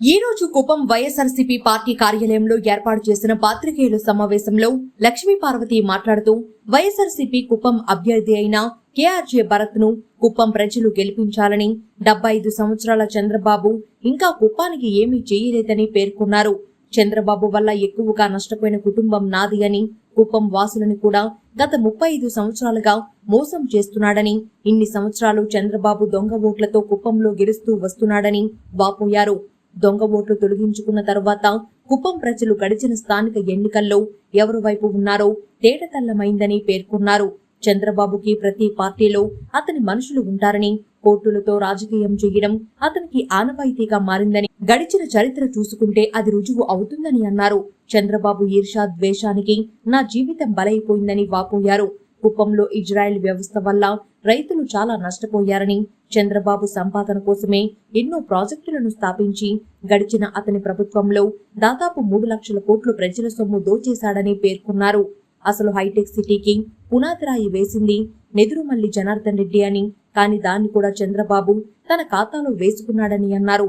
ఈ రోజు కుప్పం వైఎస్ఆర్సీపీ పార్టీ కార్యాలయంలో ఏర్పాటు చేసిన పాత్రికేయుల సమావేశంలో లక్ష్మీ పార్వతి మాట్లాడుతూ వైఎస్ఆర్సీపీ కుప్పం అభ్యర్థి అయిన కేఆర్జే భరత్ను కుప్పం ప్రజలు గెలిపించాలని డెబ్బై ఐదు సంవత్సరాల చంద్రబాబు ఇంకా కుప్పానికి ఏమీ చేయలేదని పేర్కొన్నారు. చంద్రబాబు వల్ల ఎక్కువగా నష్టపోయిన కుటుంబం నాది అని కుప్పం వాసులను కూడా గత ముప్పై ఐదు సంవత్సరాలుగా మోసం చేస్తున్నాడని ఇన్ని సంవత్సరాలు చంద్రబాబు దొంగ ఓట్లతో కుప్పంలో గెలుస్తూ వస్తున్నాడని వాపోయారు. దొంగ ఓట్లు తొలగించుకున్న తర్వాత కుప్పం ప్రజలు గడిచిన స్థానిక ఎన్నికల్లో ఎవరి వైపు ఉన్నారో తేటతల్లమైందని పేర్కొన్నారు. చంద్రబాబుకి ప్రతి పార్టీలో అతని మనుషులు ఉంటారని కోర్టులతో రాజకీయం చేయడం అతనికి ఆనవాయితీగా మారిందని గడిచిన చరిత్ర చూసుకుంటే అది రుజువు అవుతుందని అన్నారు. చంద్రబాబు ఈర్షా ద్వేషానికి నా జీవితం బలైపోయిందని వాపోయారు. కుప్పంలో ఇజ్రాయెల్ వ్యవస్థ వల్ల రైతులు చాలా నష్టపోయారని చంద్రబాబు సంపాదన కోసమే ఎన్నో ప్రాజెక్టులను స్థాపించి గడిచిన అతని ప్రభుత్వంలో దాదాపు మూడు లక్షల కోట్లు ప్రజల సొమ్ము దోచేశాడని పేర్కొన్నారు. అసలు హైటెక్ సిటీకి పునాదిరాయి వేసింది నెదురుమల్లి జనార్దన్ రెడ్డి అని కాని దాన్ని కూడా చంద్రబాబు తన ఖాతాలో వేసుకున్నాడని అన్నారు.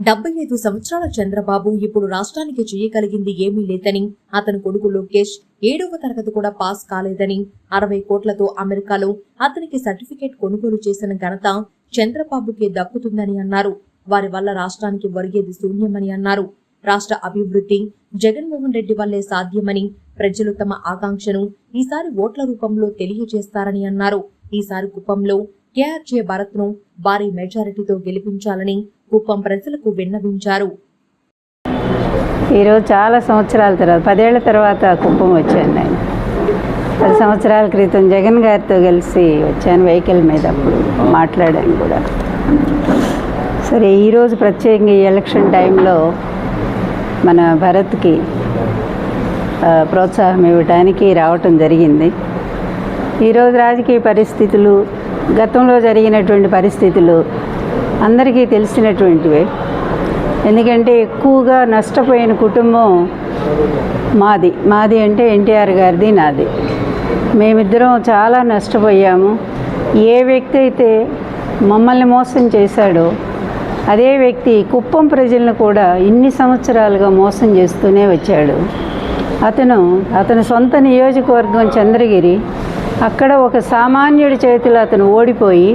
డెబ్బై ఐదు సంవత్సరాల చంద్రబాబు ఇప్పుడు రాష్ట్రానికి చేయగలిగింది ఏమీ లేదని అతని కొడుకు లోకేష్ ఏడవ తరగతి కూడా పాస్ కాలేదని అరవై కోట్లతో అమెరికాలో అతనికి సర్టిఫికేట్ కొనుగోలు చేసిన ఘనత చంద్రబాబుకే దక్కుతుందని అన్నారు. వారి వల్ల రాష్ట్రానికి ఒరిగేది శూన్యమని అన్నారు. రాష్ట్ర అభివృద్ధి జగన్మోహన్ రెడ్డి వల్లే సాధ్యమని ప్రజలు తమ ఆకాంక్షను ఈసారి ఓట్ల రూపంలో తెలియజేస్తారని అన్నారు. ఈసారి కుప్పంలో కేఆర్జే భరత్ను భారీ మెజారిటీతో గెలిపించాలని కుప్పం ప్రజలకు విన్నవించారు. ఈరోజు చాలా సంవత్సరాల తర్వాత పదేళ్ళ తర్వాత కుప్పం వచ్చాను నేను. పది సంవత్సరాల క్రితం జగన్ గారితో కలిసి వచ్చాను వెహికల్ మీద అప్పుడు మాట్లాడాను కూడా. సరే ఈరోజు ప్రత్యేకంగా ఈ ఎలక్షన్ టైంలో మన భరత్కి ప్రోత్సాహం ఇవ్వడానికి రావటం జరిగింది. ఈరోజు రాజకీయ పరిస్థితులు గతంలో జరిగినటువంటి పరిస్థితులు అందరికీ తెలిసినటువంటివే. ఎందుకంటే ఎక్కువగా నష్టపోయిన కుటుంబం మాది. మాది అంటే ఎన్టీఆర్ గారిది నాది. మేమిద్దరం చాలా నష్టపోయాము. ఏ వ్యక్తి అయితే మమ్మల్ని మోసం చేశాడో అదే వ్యక్తి కుప్పం ప్రజలను కూడా ఇన్ని సంవత్సరాలుగా మోసం చేస్తూనే వచ్చాడు. అతను అతని సొంత నియోజకవర్గం చంద్రగిరి అక్కడ ఒక సామాన్యుడి చేతిలో అతను ఓడిపోయి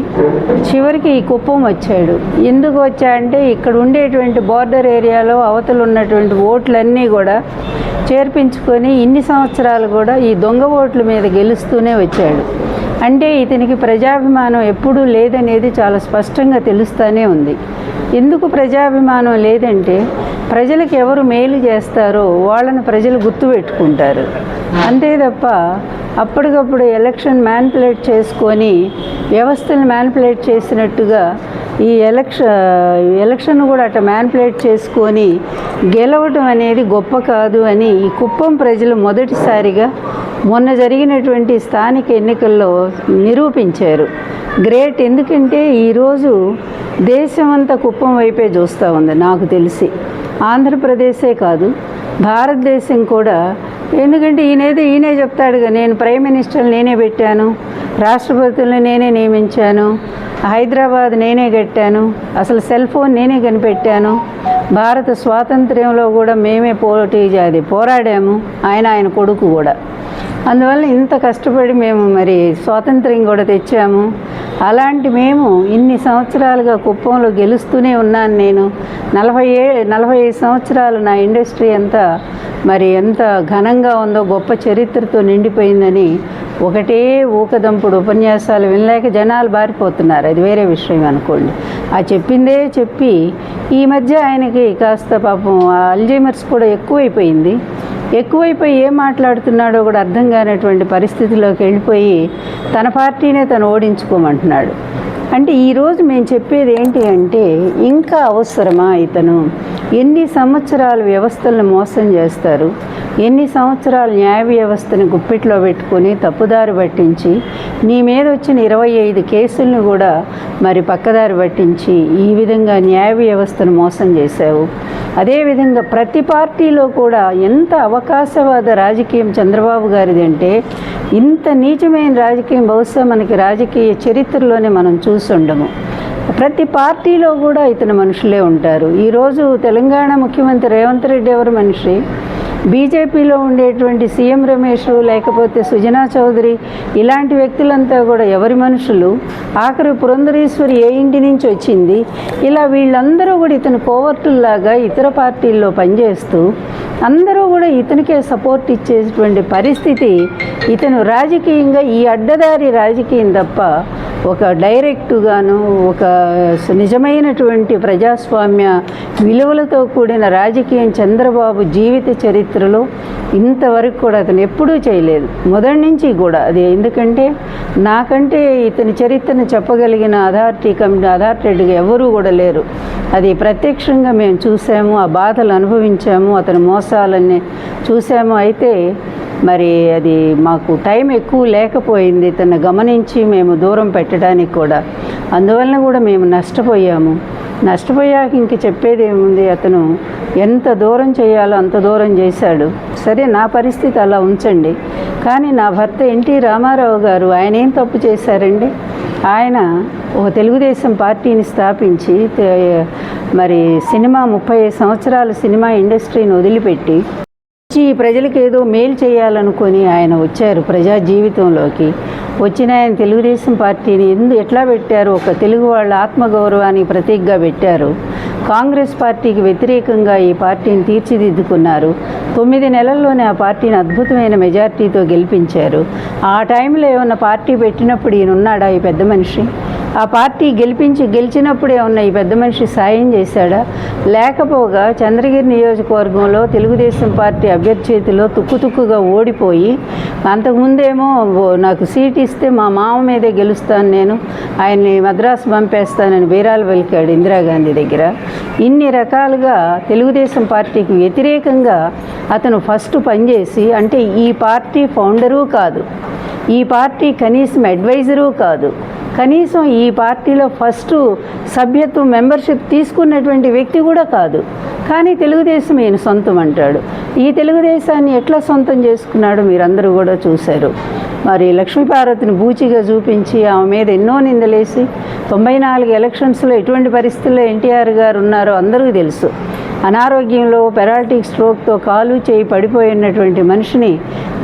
చివరికి ఈ కుప్పం వచ్చాడు. ఎందుకు వచ్చాడంటే ఇక్కడ ఉండేటువంటి బార్డర్ ఏరియాలో అవతలు ఉన్నటువంటి ఓట్లన్నీ కూడా చేర్పించుకొని ఇన్ని సంవత్సరాలు కూడా ఈ దొంగ ఓట్ల మీద గెలుస్తూనే వచ్చాడు. అంటే ఇతనికి ప్రజాభిమానం ఎప్పుడూ లేదనేది చాలా స్పష్టంగా తెలుస్తూనే ఉంది. ఎందుకు ప్రజాభిమానం లేదంటే ప్రజలకు ఎవరు మేలు చేస్తారో వాళ్ళని ప్రజలు గుర్తుపెట్టుకుంటారు అంతే తప్ప అప్పటికప్పుడు ఎలక్షన్ మ్యానిపులేట్ చేసుకొని వ్యవస్థను మ్యానిపులేట్ చేసినట్టుగా ఈ ఎలక్షన్ ఎలక్షన్ కూడా అట్లా మ్యాన్పులేట్ చేసుకొని గెలవటం అనేది గొప్ప కాదు అని ఈ కుప్పం ప్రజలు మొదటిసారిగా మొన్న జరిగినటువంటి స్థానిక ఎన్నికల్లో నిరూపించారు. గ్రేట్ ఎందుకంటే ఈరోజు దేశమంతా కుప్పం వైపే చూస్తూ ఉంది నాకు తెలిసి. ఆంధ్రప్రదేశే కాదు భారతదేశం కూడా. ఎందుకంటే ఈయనేదో ఈయనే చెప్తాడుగా నేను ప్రైమ్ మినిస్టర్ నేనే పెట్టాను. రాష్ట్రపతులను నేనే నియమించాను. హైదరాబాద్ నేనే కట్టాను. అసలు సెల్ ఫోన్ నేనే కనిపెట్టాను. భారత స్వాతంత్ర్యంలో కూడా మేమే పోటీ అది పోరాడాము. ఆయన ఆయన కొడుకు కూడా. అందువల్ల ఇంత కష్టపడి మేము మరి స్వాతంత్ర్యం కూడా తెచ్చాము. అలాంటి మేము ఇన్ని సంవత్సరాలుగా కుప్పంలో గెలుస్తూనే ఉన్నాను నేను. నలభై ఏ నలభై ఐదు సంవత్సరాలు నా ఇండస్ట్రీ అంతా మరి ఎంత ఘనంగా ఉందో గొప్ప చరిత్రతో నిండిపోయిందని ఒకటే ఊకదంపుడు ఉపన్యాసాలు వినలేక జనాలు బారిపోతున్నారు. అది వేరే విషయం అనుకోండి. ఆ చెప్పిందే చెప్పి ఈ మధ్య ఆయనకి కాస్త పాపం అల్జైమర్స్ కూడా ఎక్కువైపోయింది. ఎక్కువైపోయి ఏం మాట్లాడుతున్నాడో కూడా అర్థం కానటువంటి పరిస్థితిలోకి వెళ్ళిపోయి తన పార్టీనే తను ఓడించుకోమంటున్నాడు. అంటే ఈరోజు మేము చెప్పేది ఏంటి అంటే ఇంకా అవసరమా ఇతను? ఎన్ని సంవత్సరాలు వ్యవస్థలను మోసం చేస్తారు? ఎన్ని సంవత్సరాలు న్యాయ వ్యవస్థని గుప్పిట్లో పెట్టుకొని తప్పుదారి పట్టించి నీ మీద వచ్చిన ఇరవై ఐదు కేసులను కూడా మరి పక్కదారి పట్టించి ఈ విధంగా న్యాయ వ్యవస్థను మోసం చేశావు? అదేవిధంగా ప్రతి పార్టీలో కూడా ఎంత అవకాశవాద రాజకీయం చంద్రబాబు గారిది అంటే ఇంత నీచమైన రాజకీయం బహుశా మనకి రాజకీయ చరిత్రలోనే మనం చూసుండము ప్రతి పార్టీలో కూడా ఇతని మనుషులే ఉంటారు. ఈరోజు తెలంగాణ ముఖ్యమంత్రి రేవంత్ రెడ్డి ఎవరు మనిషి? బీజేపీలో ఉండేటువంటి సీఎం రమేష్ లేకపోతే సుజనా చౌదరి ఇలాంటి వ్యక్తులంతా కూడా ఎవరి మనుషులు? ఆఖరి పురంధరేశ్వరి ఏ ఇంటి నుంచి వచ్చింది? ఇలా వీళ్ళందరూ కూడా ఇతను కోవర్టుల్లాగా ఇతర పార్టీల్లో పనిచేస్తూ అందరూ కూడా ఇతనికే సపోర్ట్ ఇచ్చేటువంటి పరిస్థితి ఇతను రాజకీయంగా ఈ అడ్డదారి రాజకీయం తప్ప ఒక డైరెక్టుగాను ఒక నిజమైనటువంటి ప్రజాస్వామ్య విలువలతో కూడిన రాజకీయం చంద్రబాబు జీవిత చరిత్రలో ఇంతవరకు కూడా అతను ఎప్పుడూ చేయలేదు. మొదటి నుంచి కూడా అది ఎందుకంటే నాకంటే ఇతని చరిత్రను చెప్పగలిగిన అథారిటీ కమిటీ అథారిటీగా ఎవరూ కూడా లేరు. అది ప్రత్యక్షంగా మేము చూసాము ఆ బాధలు అనుభవించాము అతని మోసాలన్నీ చూసాము. అయితే మరి అది మాకు టైం ఎక్కువ లేకపోయింది. తను గమనించి మేము దూరం పెట్టడానికి కూడా. అందువలన కూడా మేము నష్టపోయాము. నష్టపోయాక ఇంక చెప్పేది ఏముంది? అతను ఎంత దూరం చేయాలో అంత దూరం చేశాడు. సరే నా పరిస్థితి అలా ఉంచండి. కానీ నా భర్త ఎన్టీ రామారావు గారు ఆయన ఏం తప్పు చేశారండి? ఆయన ఒక తెలుగుదేశం పార్టీని స్థాపించి మరి సినిమా ముప్పై సంవత్సరాలు సినిమా ఇండస్ట్రీని వదిలిపెట్టి వచ్చి ప్రజలకు ఏదో మేలు చేయాలనుకొని ఆయన వచ్చారు ప్రజా జీవితంలోకి. వచ్చిన ఆయన తెలుగుదేశం పార్టీని ఎందు ఎట్లా పెట్టారు? ఒక తెలుగు వాళ్ళ ఆత్మగౌరవానికి ప్రతీకగా పెట్టారు. కాంగ్రెస్ పార్టీకి వ్యతిరేకంగా ఈ పార్టీని తీర్చిదిద్దుకున్నారు. తొమ్మిది నెలల్లోనే ఆ పార్టీని అద్భుతమైన మెజార్టీతో గెలిపించారు. ఆ టైంలో ఏమన్నా పార్టీ పెట్టినప్పుడు ఈయన ఉన్నాడా ఈ పెద్ద మనిషి? ఆ పార్టీ గెలిపించి గెలిచినప్పుడే ఉన్న ఈ పెద్ద మనిషి సాయం చేశాడా? లేకపోగా చంద్రగిరి నియోజకవర్గంలో తెలుగుదేశం పార్టీ అభ్యర్థి చేతిలో తుక్కు తుక్కుగా ఓడిపోయి అంతకుముందేమో నాకు సీట్ ఇస్తే మా మామ మీదే గెలుస్తాను నేను ఆయన్ని మద్రాసు పంపేస్తానని బీరాలు పలికాడు ఇందిరాగాంధీ దగ్గర. ఇన్ని రకాలుగా తెలుగుదేశం పార్టీకి వ్యతిరేకంగా అతను ఫస్ట్ పనిచేసి అంటే ఈ పార్టీ ఫౌండరు కాదు. ఈ పార్టీ కనీసం అడ్వైజరు కాదు. కనీసం ఈ పార్టీలో ఫస్ట్ సభ్యత్వం మెంబర్షిప్ తీసుకున్నటువంటి వ్యక్తి కూడా కాదు. కానీ తెలుగుదేశం ఈయన సొంతం అంటాడు. ఈ తెలుగుదేశాన్ని ఎట్లా సొంతం చేసుకున్నాడో మీరందరూ కూడా చూశారు. మరి లక్ష్మీపార్వతిని బూచిగా చూపించి ఆమె మీద ఎన్నో నిందలేసి తొంభై నాలుగు ఎలక్షన్స్లో ఎటువంటి పరిస్థితుల్లో ఎన్టీఆర్ గారు ఉన్నారో అందరికీ తెలుసు. అనారోగ్యంలో పెరాల్టిక్ స్ట్రోక్తో కాలు చేయి పడిపోయినటువంటి మనిషిని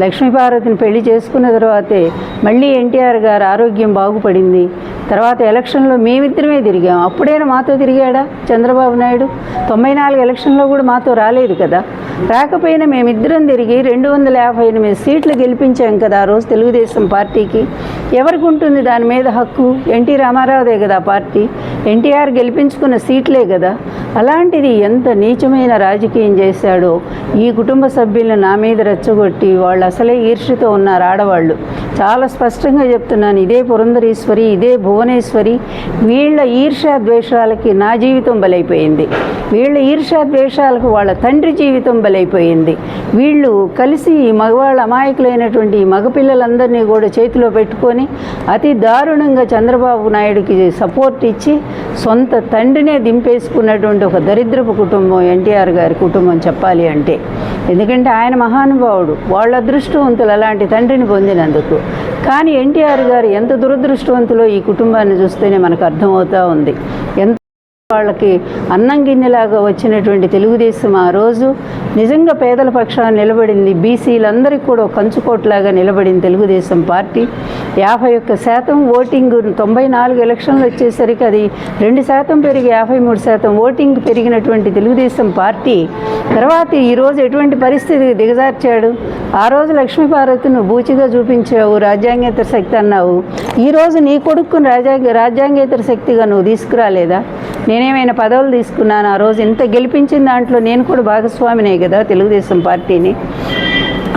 లక్ష్మీపార్వతిని పెళ్ళి చేసుకున్న తర్వాతే మళ్ళీ ఎన్టీఆర్ గారు ఆరోగ్యం బాగుపడింది. తర్వాత ఎలక్షన్లో మేమిద్దరమే తిరిగాం. అప్పుడైనా మాతో తిరిగాడా? చంద్రబాబు నాయుడు? తొంభై నాలుగు ఎలక్షన్లో కూడా మాతో రాలేదు కదా. రాకపోయినా మేమిద్దరం తిరిగి రెండు వందల యాభై ఎనిమిది సీట్లు గెలిపించాం కదా ఆ రోజు తెలుగుదేశం పార్టీకి. ఎవరికి ఉంటుంది దాని మీద హక్కు? ఎన్టీ రామారావుదే కదా పార్టీ. ఎన్టీఆర్ గెలిపించుకున్న సీట్లే కదా. అలాంటిది ఎంత నీచమైన రాజకీయం చేశాడో. ఈ కుటుంబ సభ్యులను నా మీద రెచ్చగొట్టి వాళ్ళు అసలే ఈర్ష్యతో ఉన్నారు ఆడవాళ్ళు. చాలా స్పష్టంగా చెప్తున్నాను. ఇదే పురంధరేశ్వరి ఇదే భువనేశ్వరి. వీళ్ళ ఈర్ష్యా ద్వేషాలకి నా జీవితం బలైపోయింది. వీళ్ళ ఈర్ష్యా ద్వేషాలకు వాళ్ళ తండ్రి జీవితం బలైపోయింది. వీళ్ళు కలిసి ఈ మగవాళ్ళ అమాయకులైనటువంటి ఈ మగపిల్లలందరినీ కూడా చేతిలో పెట్టుకొని అతి దారుణంగా చంద్రబాబు నాయుడికి సపోర్ట్ ఇచ్చి సొంత తండ్రినే దింపేసుకున్నటువంటి ఒక దరిద్రపు కుటుంబం ఎన్టీఆర్ గారి కుటుంబం చెప్పాలి అంటే. ఎందుకంటే ఆయన మహానుభావుడు. వాళ్ళ అదృష్టవంతులు అలాంటి తండ్రిని పొందినందుకు. కానీ ఎన్టీఆర్ గారు ఎంత దురదృష్టవంతులో ఈ కుటుంబాన్ని చూస్తేనే మనకు అర్థమవుతా ఉంది. ఎంత వాళ్ళకి అన్నం గిన్నెలాగా వచ్చినటువంటి తెలుగుదేశం ఆ రోజు నిజంగా పేదల పక్షాన నిలబడింది. బీసీలందరికీ కూడా కంచుకోట్లాగా నిలబడింది తెలుగుదేశం పార్టీ. యాభై ఒక్క శాతం ఓటింగ్ తొంభై నాలుగు ఎలక్షన్లు వచ్చేసరికి అది రెండు శాతం పెరిగి యాభై మూడు శాతం ఓటింగ్ పెరిగినటువంటి తెలుగుదేశం పార్టీ. తర్వాత ఈరోజు ఎటువంటి పరిస్థితి దిగజార్చాడు? ఆ రోజు లక్ష్మీపార్వతి నువ్వు బూచిగా చూపించావు రాజ్యాంగేతర శక్తి అన్నావు. ఈరోజు నీ కొడుకును రాజ్యాంగ రాజ్యాంగేతర శక్తిగా నువ్వు తీసుకురాలేదా? నేనేమైనా పదవులు తీసుకున్నాను ఆ రోజు ఇంత గెలిపించిన దాంట్లో నేను కూడా భాగస్వామినే కదా తెలుగుదేశం పార్టీని.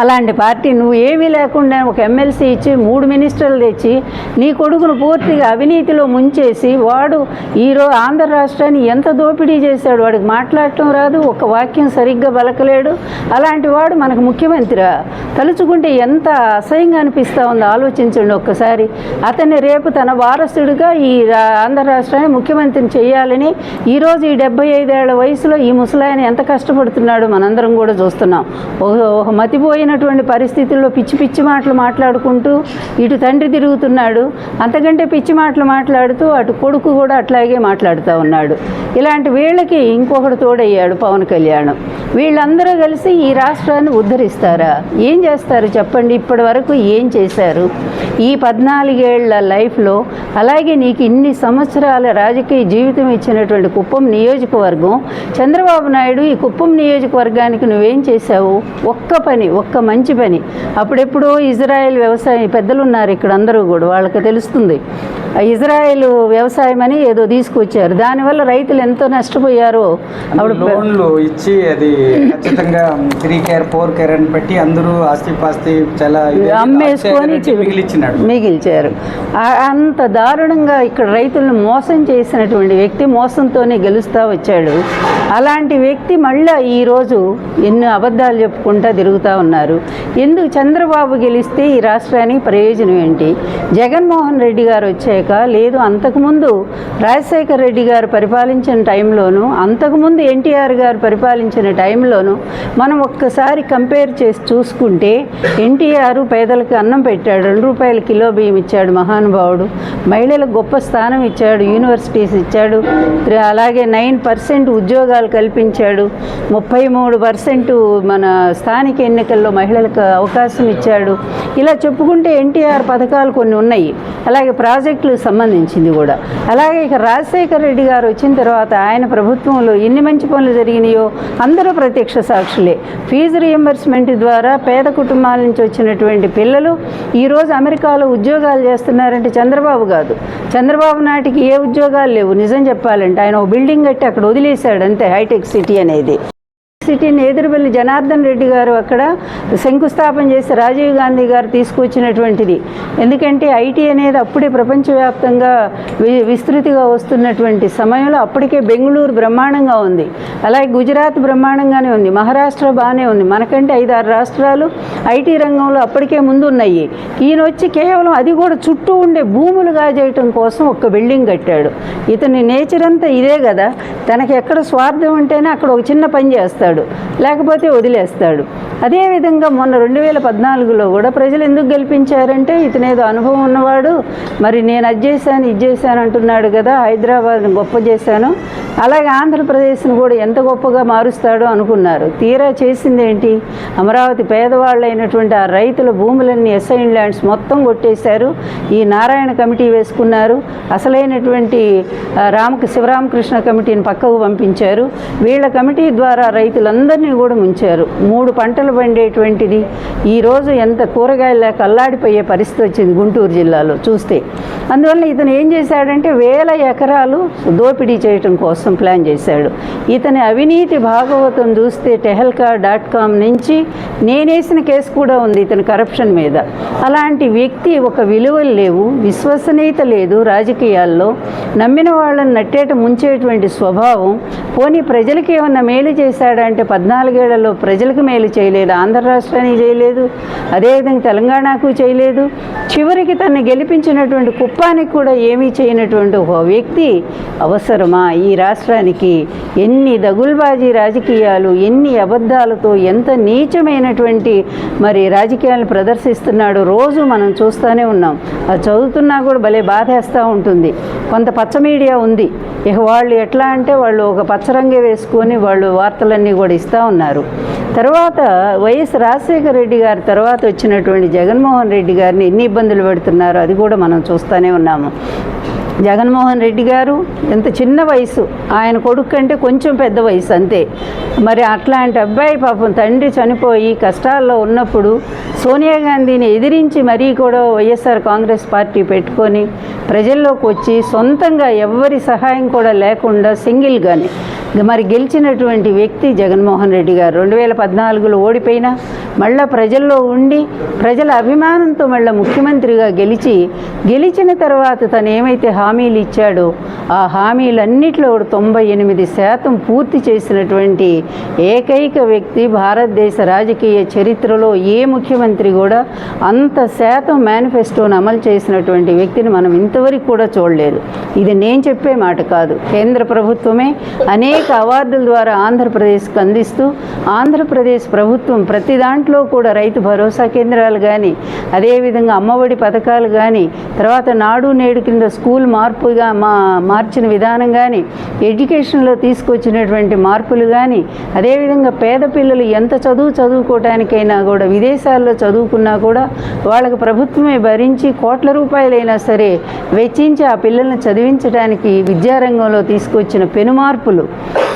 అలాంటి పార్టీ నువ్వు ఏమీ లేకుండా ఒక ఎమ్మెల్సీ ఇచ్చి మూడు మినిస్టర్లు తెచ్చి నీ కొడుకును పూర్తిగా అవినీతిలో ముంచేసి వాడు ఈరోజు ఆంధ్ర రాష్ట్రాన్ని ఎంత దోపిడీ చేశాడు? వాడికి మాట్లాడటం రాదు ఒక వాక్యం సరిగ్గా బలకలేడు అలాంటి వాడు మనకు ముఖ్యమంత్రిరా. తలుచుకుంటే ఎంత అసహ్యంగా అనిపిస్తూ ఉందో ఆలోచించండి ఒక్కసారి. అతన్ని రేపు తన వారసుడిగా ఈ ఆంధ్ర రాష్ట్రాన్ని ముఖ్యమంత్రిని చేయాలని ఈరోజు ఈ డెబ్బై ఐదేళ్ళ వయసులో ఈ ముసలాయన ఎంత కష్టపడుతున్నాడు మనందరం కూడా చూస్తున్నాం. ఒక ఒక మతిపోయిన లేనటువంటి పరిస్థితుల్లో పిచ్చి పిచ్చి మాటలు మాట్లాడుకుంటూ ఇటు తండ్రి తిరుగుతున్నాడు అంతకంటే పిచ్చి మాటలు మాట్లాడుతూ అటు కొడుకు కూడా అట్లాగే మాట్లాడుతూ ఉన్నాడు. ఇలాంటి వీళ్ళకి ఇంకొకడు తోడయ్యాడు పవన్ కళ్యాణ్. వీళ్ళందరూ కలిసి ఈ రాష్ట్రాన్ని ఉద్ధరిస్తారా? ఏం చేస్తారు చెప్పండి? ఇప్పటి వరకు ఏం చేశారు? ఈ పద్నాలుగేళ్ళ లైఫ్లో అలాగే నీకు ఇన్ని సంవత్సరాల రాజకీయ జీవితం ఇచ్చినటువంటి కుప్పం నియోజకవర్గం చంద్రబాబు నాయుడు ఈ కుప్పం నియోజకవర్గానికి నువ్వేం చేశావు? ఒక్క పని ఒక్క మంచి పని. అప్పుడెప్పుడో ఇజ్రాయెల్ వ్యవసాయ పెద్దలు ఉన్నారు ఇక్కడ అందరూ కూడా వాళ్ళకి తెలుస్తుంది. ఆ ఇజ్రాయెల్ వ్యవసాయం అని ఏదో తీసుకొచ్చారు. దానివల్ల రైతులు ఎంతో నష్టపోయారో. అప్పుడు ఇచ్చి అది ఖచ్చితంగా త్రీ కేర్ ఫోర్ కేర్ అని పెట్టి అందరూ ఆస్తి పాస్తి చాలా అమ్మేసుకొని మిగిలిచ్చినాడు. మిగిల్చారు. అంత దారుణంగా ఇక్కడ రైతులను మోసం చేసినటువంటి వ్యక్తి మోసంతోనే గెలుస్తూ వచ్చాడు. అలాంటి వ్యక్తి మళ్ళీ ఈరోజు ఎన్నో అబద్ధాలు చెప్పుకుంటా తిరుగుతూ ఉన్నారు. ఎందుకు చంద్రబాబు గెలిస్తే ఈ రాష్ట్రానికి ప్రయోజనం ఏంటి? జగన్మోహన్ రెడ్డి గారు వచ్చాక లేదు అంతకుముందు రాజశేఖర రెడ్డి గారు పరిపాలించిన టైంలోనూ అంతకుముందు ఎన్టీఆర్ గారు పరిపాలించిన టైంలోనూ మనం ఒక్కసారి కంపేర్ చేసి చూసుకుంటే ఎన్టీఆర్ పేదలకు అన్నం పెట్టాడు రెండు రూపాయల కిలో బియ్యం ఇచ్చాడు మహానుభావుడు మహిళలకు గొప్ప స్థానం ఇచ్చాడు యూనివర్సిటీస్ ఇచ్చాడు అలాగే నైన్ పర్సెంట్ ఉద్యోగాలు కల్పించాడు. ముప్పై మూడు పర్సెంట్ మన స్థానిక ఎన్నికల్లో మహిళలకు అవకాశం ఇచ్చాడు. ఇలా చెప్పుకుంటే ఎన్టీఆర్ పథకాలు కొన్ని ఉన్నాయి. అలాగే ప్రాజెక్టులకు సంబంధించింది కూడా. అలాగే ఇక రాజశేఖర రెడ్డి గారు వచ్చిన తర్వాత ఆయన ప్రభుత్వంలో ఎన్ని మంచి పనులు జరిగినాయో అందరూ ప్రత్యక్ష సాక్షులే. ఫీజు రియంబర్స్మెంట్ ద్వారా పేద కుటుంబాల నుంచి వచ్చినటువంటి పిల్లలు ఈరోజు అమెరికాలో ఉద్యోగాలు చేస్తున్నారంటే చంద్రబాబు కాదు. చంద్రబాబు నాటికి ఏ ఉద్యోగాలు లేవు. నిజం చెప్పాలంటే ఆయన ఒక బిల్డింగ్ కట్టి అక్కడ వదిలేశాడు అంతే. హైటెక్ సిటీ అనేది. సిటీని ఎదురుబెల్లి జనార్దన్ రెడ్డి గారు అక్కడ శంకుస్థాపన చేసి రాజీవ్ గాంధీ గారు తీసుకొచ్చినటువంటిది. ఎందుకంటే ఐటీ అనేది అప్పుడే ప్రపంచవ్యాప్తంగా వి విస్తృతిగా వస్తున్నటువంటి సమయంలో అప్పటికే బెంగళూరు బ్రహ్మాండంగా ఉంది. అలాగే గుజరాత్ బ్రహ్మాండంగానే ఉంది. మహారాష్ట్ర బాగానే ఉంది. మనకంటే ఐదారు రాష్ట్రాలు ఐటీ రంగంలో అప్పటికే ముందున్నాయి. ఈయన వచ్చి కేవలం అది కూడా చుట్టూ ఉండే భూములు కాజేయటం కోసం ఒక బిల్డింగ్ కట్టాడు. ఇతని నేచర్ అంతా ఇదే కదా. తనకి ఎక్కడ స్వార్థం ఉంటేనే అక్కడ ఒక చిన్న పని చేస్తాడు. లేకపోతే వదిలేస్తాడు. అదేవిధంగా మొన్న రెండు వేల పద్నాలుగులో కూడా ప్రజలు ఎందుకు గెలిపించారంటే ఇతనేదో అనుభవం ఉన్నవాడు మరి నేను అది చేశాను ఇది చేశాను అంటున్నాడు కదా హైదరాబాద్ని గొప్ప చేశాను అలాగే ఆంధ్రప్రదేశ్ను కూడా ఎంత గొప్పగా మారుస్తాడో అనుకున్నారు. తీరా చేసింది ఏంటి అమరావతి పేదవాళ్ళైనటువంటి ఆ రైతుల భూములన్నీ ఎస్ఐన్ ల్యాండ్స్ మొత్తం కొట్టేశారు ఈ నారాయణ కమిటీ వేసుకున్నారు అసలైనటువంటి రామకు శివరామకృష్ణ కమిటీని పక్కకు పంపించారు వీళ్ళ కమిటీ ద్వారా రైతులందరినీ కూడా ముంచారు. మూడు పంటలు పండేటువంటిది. ఈరోజు ఎంత కూరగాయలు లేక అల్లాడిపోయే పరిస్థితి వచ్చింది గుంటూరు జిల్లాలో చూస్తే. అందువల్ల ఇతను ఏం చేశాడంటే వేల ఎకరాలు దోపిడీ చేయటం కోసం ప్లాన్ చేశాడు. ఇతని అవినీతి భాగవతం చూస్తే టెహల్కా డాట్ కామ్ నుంచి నేనేసిన కేసు కూడా ఉంది ఇతని కరప్షన్ మీద. అలాంటి వ్యక్తి ఒక విలువలు లేవు విశ్వసనీయత లేదు రాజకీయాల్లో. నమ్మిన వాళ్ళని నట్టేట ముంచేటువంటి స్వభావం. పోనీ ప్రజలకి ఏమన్నా మేలు చేశాడంటే పద్నాలుగేళ్ళలో ప్రజలకు మేలు చేయలేదు. ఆంధ్ర రాష్ట్రానికి చేయలేదు అదేవిధంగా తెలంగాణకు చేయలేదు. చివరికి తను గెలిపించినటువంటి కుప్పానికి కూడా ఏమీ చేయనటువంటి ఒక వ్యక్తి అవసరమా? ఈ రాష్ట్రానికి ఎన్ని దగుల్బాజీ రాజకీయాలు ఎన్ని అబద్ధాలతో ఎంత నీచమైనటువంటి మరి రాజకీయాలను ప్రదర్శిస్తున్నాడు రోజు మనం చూస్తూనే ఉన్నాం. అది చదువుతున్నా కూడా భలే బాధేస్తూ ఉంటుంది. కొంత పచ్చ మీడియా ఉంది. ఇక వాళ్ళు ఎట్లా అంటే వాళ్ళు ఒక పచ్చరంగి వేసుకొని వాళ్ళు వార్తలన్నీ కూడా ఇస్తూ ఉన్నారు. తర్వాత వైఎస్ రాజశేఖర రెడ్డి గారి తర్వాత వచ్చినటువంటి జగన్మోహన్ రెడ్డి గారిని ఎన్ని ఇబ్బందులు పెడుతున్నారో అది కూడా మనం చూస్తూనే ఉన్నాము. జగన్మోహన్ రెడ్డి గారు ఎంత చిన్న వయసు. ఆయన కొడుకు కంటే కొంచెం పెద్ద వయసు అంతే. మరి అట్లాంటి అబ్బాయి పాపం తండ్రి చనిపోయి కష్టాల్లో ఉన్నప్పుడు సోనియా గాంధీని ఎదిరించి మరీ కూడా వైఎస్ఆర్ కాంగ్రెస్ పార్టీ పెట్టుకొని ప్రజల్లోకి వచ్చి సొంతంగా ఎవ్వరి సహాయం కూడా లేకుండా సింగిల్గానే మరి గెలిచినటువంటి వ్యక్తి జగన్మోహన్ రెడ్డి గారు. రెండు వేల పద్నాలుగులో ఓడిపోయినా మళ్ళా ప్రజల్లో ఉండి ప్రజల అభిమానంతో మళ్ళీ ముఖ్యమంత్రిగా గెలిచి గెలిచిన తర్వాత తను ఏమైతే హామీ హామీలు ఇచ్చాడు. ఆ హామీలన్నిట్లో తొంభై ఎనిమిది శాతం పూర్తి చేసినటువంటి ఏకైక వ్యక్తి భారతదేశ రాజకీయ చరిత్రలో ఏ ముఖ్యమంత్రి కూడా అంత శాతం మేనిఫెస్టోను అమలు చేసినటువంటి వ్యక్తిని మనం ఇంతవరకు కూడా చూడలేదు. ఇది నేను చెప్పే మాట కాదు. కేంద్ర ప్రభుత్వమే అనేక అవార్డుల ద్వారా ఆంధ్రప్రదేశ్కి అందిస్తూ ఆంధ్రప్రదేశ్ ప్రభుత్వం ప్రతి దాంట్లో కూడా రైతు భరోసా కేంద్రాలు కానీ అదేవిధంగా అమ్మఒడి పథకాలు కానీ తర్వాత నాడు నేడు కింద స్కూల్ మార్పుగా మా మార్చిన విధానం కానీ ఎడ్యుకేషన్లో తీసుకొచ్చినటువంటి మార్పులు కానీ అదేవిధంగా పేద పిల్లలు ఎంత చదువు చదువుకోవటానికైనా కూడా విదేశాల్లో చదువుకున్నా కూడా వాళ్ళకి ప్రభుత్వమే భరించి కోట్ల రూపాయలైనా సరే వెచ్చించి ఆ పిల్లల్ని చదివించడానికి విద్యారంగంలో తీసుకొచ్చిన పెనుమార్పులు.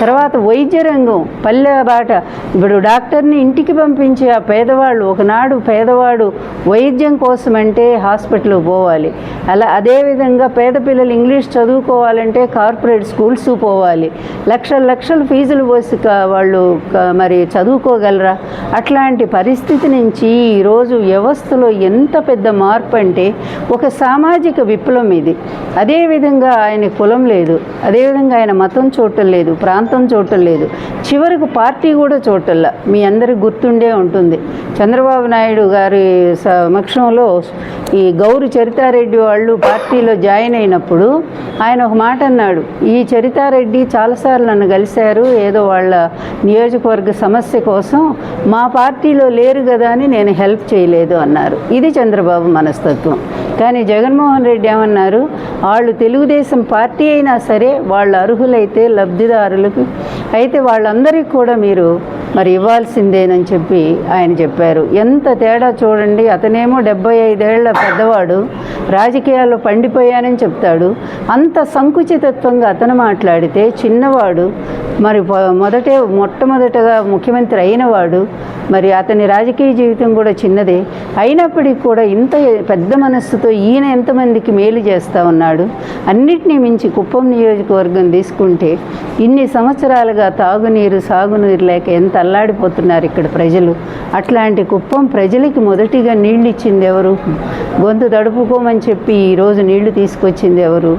తర్వాత వైద్య రంగం పల్లె బాట. ఇప్పుడు డాక్టర్ని ఇంటికి పంపించి ఆ పేదవాళ్ళు ఒకనాడు పేదవాడు వైద్యం కోసమంటే హాస్పిటల్కి పోవాలి. అలా అదేవిధంగా పేద పిల్లలు ఇంగ్లీష్ చదువుకోవాలి చదువుకోవాలంటే కార్పొరేట్ స్కూల్స్ పోవాలి. లక్షల లక్షల ఫీజులు పోసి వాళ్ళు మరి చదువుకోగలరా? అట్లాంటి పరిస్థితి నుంచి ఈరోజు వ్యవస్థలో ఎంత పెద్ద మార్పు అంటే ఒక సామాజిక విప్లవం ఇది. అదేవిధంగా ఆయన కులం లేదు. అదేవిధంగా ఆయన మతం చూడటం లేదు. ప్రాంతం చూడటం లేదు. చివరకు పార్టీ కూడా చూడటంలా. మీ అందరికి గుర్తుండే ఉంటుంది. చంద్రబాబు నాయుడు గారి సమక్షంలో ఈ గౌరు చరితారెడ్డి వాళ్ళు పార్టీలో జాయిన్ అయినప్పుడు ఆయన ఒక మాట అన్నాడు ఈ చరితారెడ్డి చాలాసార్లు నన్ను కలిశారు. ఏదో వాళ్ళ నియోజకవర్గ సమస్య కోసం మా పార్టీలో లేరు కదా అని నేను హెల్ప్ చేయలేదు అన్నారు. ఇది చంద్రబాబు మనస్తత్వం. కానీ జగన్మోహన్ రెడ్డి ఏమన్నారు? వాళ్ళు తెలుగుదేశం పార్టీ అయినా సరే వాళ్ళు అర్హులైతే లబ్ధిదారులకు అయితే వాళ్ళందరికీ కూడా మీరు మరి ఇవ్వాల్సిందేనని చెప్పి ఆయన చెప్పారు. ఎంత తేడా చూడండి అతనేమో డెబ్బై ఐదేళ్ళ పెద్దవాడు రాజకీయాల్లో పండిపోయానని చెప్తాడు. అంత సంకుచితత్వంగా అతను మాట్లాడితే చిన్నవాడు మరి మొదటే మొట్టమొదటగా ముఖ్యమంత్రి అయినవాడు మరి అతని రాజకీయ జీవితం కూడా చిన్నదే. అయినప్పటికీ కూడా ఇంత పెద్ద మనస్సుతో ఈయన ఎంతమందికి మేలు చేస్తూ ఉన్నాడు? అన్నిటినీ మించి కుప్పం నియోజకవర్గం తీసుకుంటే ఇన్ని సంవత్సరాలుగా తాగునీరు సాగునీరు లేక ఎంత అల్లాడిపోతున్నారు ఇక్కడ ప్రజలు. అట్లాంటి కుప్పం ప్రజలకి మొదటిగా నీళ్ళు ఇచ్చింది ఎవరు? గొంతు తడుపుకోమని చెప్పి ఈరోజు నీళ్ళు తీసుకొచ్చింది ఎవరు?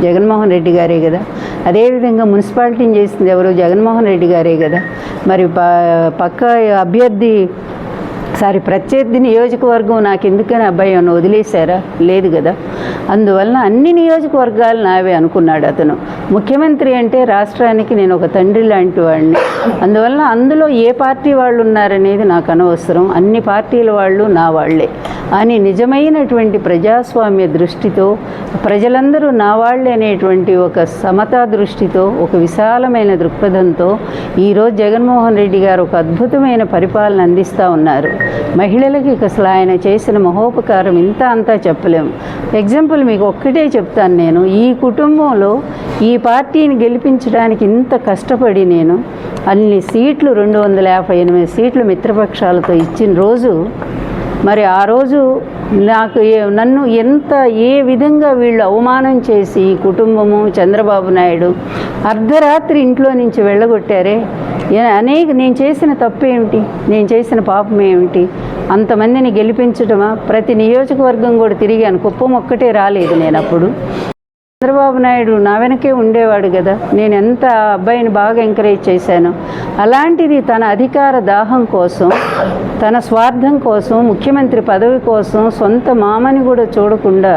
జగన్మోహన్ రెడ్డి గారే కదా. అదేవిధంగా మున్సిపాలిటీని చేసింది ఎవరు? జగన్మోహన్ రెడ్డి గారే కదా. మరి ప- పక్క అభ్యర్థి సారీ ప్రత్యర్థి నియోజకవర్గం నాకు ఎందుకని అబ్బాయి అని వదిలేశారా? లేదు కదా. అందువలన అన్ని నియోజకవర్గాలు నావే అనుకున్నాడు అతను. ముఖ్యమంత్రి అంటే రాష్ట్రానికి నేను ఒక తండ్రి లాంటి వాడిని. అందువలన అందులో ఏ పార్టీ వాళ్ళు ఉన్నారనేది నాకు అనవసరం. అన్ని పార్టీల వాళ్ళు నా వాళ్ళే. అని నిజమైనటువంటి ప్రజాస్వామ్య దృష్టితో ప్రజలందరూ నా వాళ్ళే అనేటువంటి ఒక సమతా దృష్టితో ఒక విశాలమైన దృక్పథంతో ఈరోజు జగన్మోహన్ రెడ్డి గారు ఒక అద్భుతమైన పరిపాలన అందిస్తూ ఉన్నారు. మహిళలకి అసలు ఆయన చేసిన మహోపకారం ఇంత అంతా చెప్పలేము ఎగ్జాంపుల్ మీకు ఒక్కటే చెప్తాను నేను. ఈ కుటుంబంలో ఈ పార్టీని గెలిపించడానికి ఇంత కష్టపడి నేను అన్ని సీట్లు రెండు వందల యాభై ఎనిమిది సీట్లు మిత్రపక్షాలతో ఇచ్చిన రోజు మరి ఆ రోజు నాకు ఏ- నన్ను ఎంత ఏ విధంగా వీళ్ళు అవమానం చేసి ఈ కుటుంబము చంద్రబాబు నాయుడు అర్ధరాత్రి ఇంట్లో నుంచి వెళ్ళగొట్టారే? అనేక నేను చేసిన తప్పేమిటి? నేను చేసిన పాపం ఏమిటి? అంతమందిని గెలిపించడమా ప్రతి నియోజకవర్గం కూడా తిరిగాను. కుప్పం ఒక్కటే రాలేదు నేను అప్పుడు. చంద్రబాబు నాయుడు నా వెనకే ఉండేవాడు కదా. నేను ఎంత అబ్బాయిని బాగా ఎంకరేజ్ చేశాను. అలాంటిది తన అధికార దాహం కోసం తన స్వార్థం కోసం ముఖ్యమంత్రి పదవి కోసం సొంత మామని కూడా చూడకుండా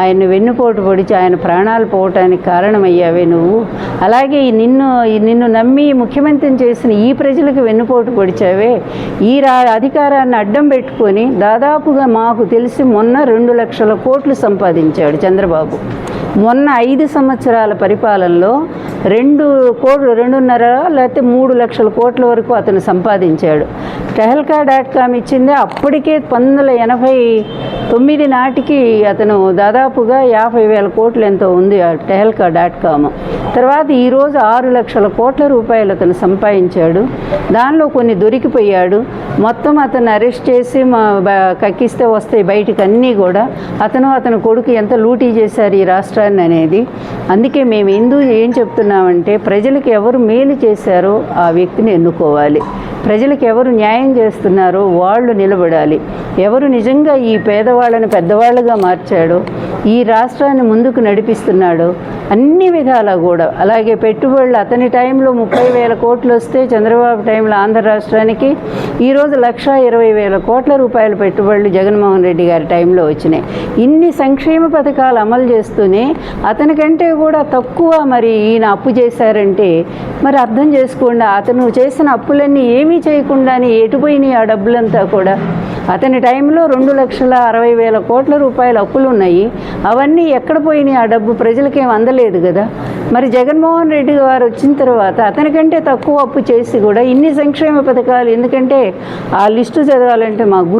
ఆయన వెన్నుపోటు పొడిచి ఆయన ప్రాణాలు పోవటానికి కారణమయ్యావే నువ్వు. అలాగే నిన్ను నిన్ను నమ్మి ముఖ్యమంత్రిని చేసిన ఈ ప్రజలకు వెన్నుపోటు పొడిచావే. ఈ రా అధికారాన్ని అడ్డం పెట్టుకొని దాదాపుగా మాకు తెలిసి మొన్న రెండు లక్షల కోట్లు సంపాదించాడు చంద్రబాబు. మొన్న ఐదు సంవత్సరాల పరిపాలనలో రెండు కోట్లు రెండున్నర లేకపోతే మూడు లక్షల కోట్ల వరకు అతను సంపాదించాడు. టెహల్కా డాట్ కామ్ ఇచ్చింది అప్పటికే పంతొమ్మిది వందల ఎనభై తొమ్మిది నాటికి అతను దాదాపుగా యాభై వేల కోట్లు ఎంతో ఉంది ఆ టెహల్కా డాట్ కామ్. తర్వాత ఈరోజు ఆరు లక్షల కోట్ల రూపాయలు అతను సంపాదించాడు. దానిలో కొన్ని దొరికిపోయాడు. మొత్తం అతను అరెస్ట్ చేసి మా బ- కక్కిస్తే వస్తాయి బయటికి అన్నీ కూడా అతను అతని కొడుకు ఎంత లూటీ చేశారు ఈ రాష్ట్రాన్ని అనేది. అందుకే మేము ఎందు ఏం చెప్తున్నామంటే ప్రజలకు ఎవరు మేలు చేశారో ఆ వ్యక్తిని ఎన్నుకోవాలి. ప్రజలకు ఎవరు న్యాయం చేస్తున్నారో వాళ్ళు నిలబడాలి. ఎవరు నిజంగా ఈ పేదవాళ్ళు వాళ్ళని పెద్దవాళ్ళుగా మార్చాడు. ఈ రాష్ట్రాన్ని ముందుకు నడిపిస్తున్నాడో. అన్ని విధాలా కూడా. అలాగే పెట్టుబడులు అతని టైంలో ముప్పై వేల కోట్లు వస్తే చంద్రబాబు టైంలో ఆంధ్ర రాష్ట్రానికి ఈరోజు లక్ష ఇరవై వేల కోట్ల రూపాయల పెట్టుబడులు జగన్మోహన్ రెడ్డి గారి టైంలో వచ్చినాయి. ఇన్ని సంక్షేమ పథకాలు అమలు చేస్తూనే అతనికంటే కూడా తక్కువ మరి ఈయన అప్పు చేశారంటే మరి అర్థం చేసుకోండి. అతను చేసిన అప్పులన్నీ ఏమీ చేయకుండానే ఎటుపోయినాయి ఆ డబ్బులంతా కూడా. అతని టైంలో రెండు లక్షల అరవై వేల కోట్ల రూపాయల అప్పులు ఉన్నాయి అవన్నీ ఎక్కడ పోయినాయి? ఆ డబ్బు ప్రజలకేం అందలేదు కదా. మరి జగన్మోహన్ రెడ్డి గారు వచ్చిన తర్వాత అతనికంటే తక్కువ అప్పు చేసి కూడా ఇన్ని సంక్షేమ పథకాలు ఎందుకంటే ఆ లిస్టు చదవాలంటే మా